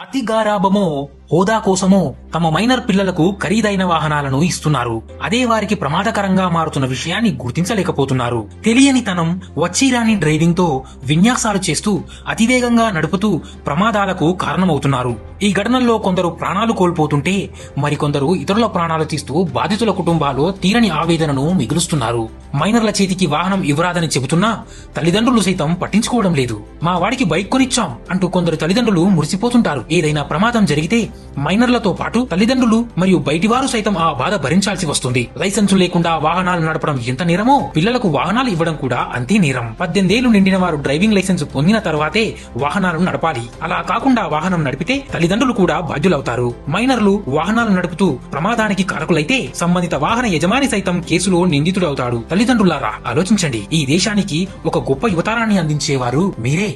అతిగారాభమో హోదా కోసమో తమ మైనర్ పిల్లలకు ఖరీదైన వాహనాలను ఇస్తున్నారు. అదే వారికి ప్రమాదకరంగా మారుతున్న విషయాన్ని గుర్తించలేకపోతున్నారు. తెలియని తనం వచ్చిరాని డ్రైవింగ్తో విన్యాసాలు చేస్తూ అతివేగంగా నడుపుతూ ప్రమాదాలకు కారణమవుతున్నారు. ఈ ఘటనల్లో కొందరు ప్రాణాలు కోల్పోతుంటే మరికొందరు ఇతరుల ప్రాణాలు తీస్తూ బాధితుల కుటుంబాలు తీరని ఆవేదనను మిగులుస్తున్నారు. మైనర్ల చేతికి వాహనం ఇవ్వరాదని చెబుతున్నా తల్లిదండ్రులు సైతం పట్టించుకోవడం లేదు. మా వాడికి బైక్ కొనిచ్చాం అంటూ కొందరు తల్లిదండ్రులు మురిసిపోతుంటారు. ఏదైనా ప్రమాదం జరిగితే మైనర్లతో పాటు తల్లిదండ్రులు మరియు బయటివారు సైతం ఆ బాధ భరించాల్సి వస్తుంది. లైసెన్సు లేకుండా వాహనాలు నడపడం ఎంత నేరమో? పిల్లలకు వాహనాలు ఇవ్వడం కూడా అంతే నేరం. పద్దెనిమిదేళ్ళు నిండిన వారు డ్రైవింగ్ లైసెన్స్ పొందిన తర్వాతే వాహనాలను నడపాలి. అలా కాకుండా వాహనం నడిపితే తల్లిదండ్రులు కూడా బాధ్యులవుతారు. మైనర్లు వాహనాలు నడుపుతూ ప్రమాదానికి కారకులైతే సంబంధిత వాహన యజమాని సైతం కేసులో నిందితుడవుతాడు. తల్లిదండ్రులారా ఆలోచించండి. ఈ దేశానికి ఒక గొప్ప యువతారాన్ని అందించేవారు మీరే.